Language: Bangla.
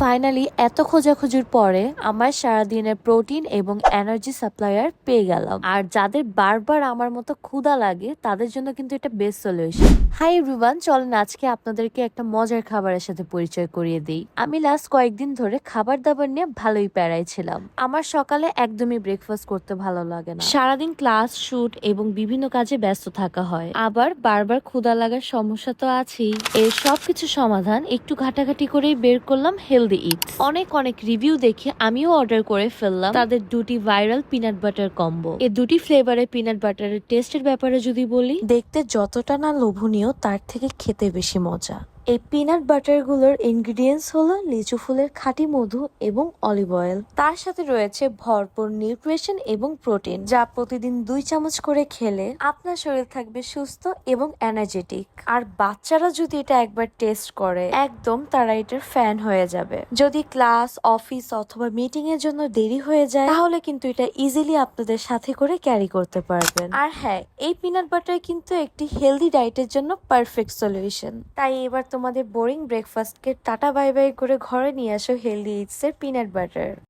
ফাইনালি এত খোঁজাখুঁজির পরে আমার সারাদিনের প্রোটিন এবং এনার্জি সাপ্লায়ার পেয়ে গেলাম। আর যাদের বারবার আমার মতো ক্ষুধা লাগে, তাদের জন্য কিন্তু এটা বেস্ট সলিউশন হাই এভরিওয়ান চলেন আজকে আপনাদেরকে একটা মজার খাবারের সাথে পরিচয় করিয়ে দিই। আমি লাস্ট কয়েকদিন ধরে খাবার দাবার নিয়ে ভালোই প্যারাই ছিলাম। আমার সকালে একদমই ব্রেকফাস্ট করতে ভালো লাগে না। সারাদিন ক্লাস শুট এবং বিভিন্ন কাজে ব্যস্ত থাকা হয়। আবার বারবার ক্ষুধা লাগার সমস্যা তো আছেই। এর সবকিছু সমাধান একটু ঘাটাঘাটি করেই বের করলাম হেলদি ইটস অনেক অনেক রিভিউ দেখে আমিও অর্ডার করে ফেললাম। তাদের দুটি ভাইরাল পিনাট বাটার কম্বো এ দুটি ফ্লেভারের পিনাট বাটারের টেস্টের ব্যাপারে যদি বলি। দেখতে যতটা না লোভনীয়, তার থেকে খেতে বেশি মজা। এই পিনাট বাটারগুলোর ইনগ্রিডিয়েন্টস হলো লিচু ফুলের খাঁটি মধু এবং অলিভ অয়েল তার সাথে রয়েছে ভরপুর নিউট্রিশন এবং প্রোটিন যা প্রতিদিন দুই চামচ করে খেলে আপনার শরীর থাকবে সুস্থ এবং এনার্জেটিক আর বাচ্চারা যদি এটা একবার টেস্ট করে, একদম তারা এটার ফ্যান হয়ে যাবে। যদি ক্লাস অফিস অথবা মিটিং এর জন্য দেরি হয়ে যায়, তাহলে কিন্তু এটা ইজিলি আপনাদের সাথে করে ক্যারি করতে পারবেন। আর হ্যাঁ এই পিনাট বাটার কিন্তু একটি হেলদি ডায়েটের জন্য পারফেক্ট সলিউশন তাই এবার তোমাদের বোরিং ব্রেকফাস্টকে টাটা বাই বাই করে ঘরে নিয়ে আসো হেলদি ইটস এর পিনাট বাটার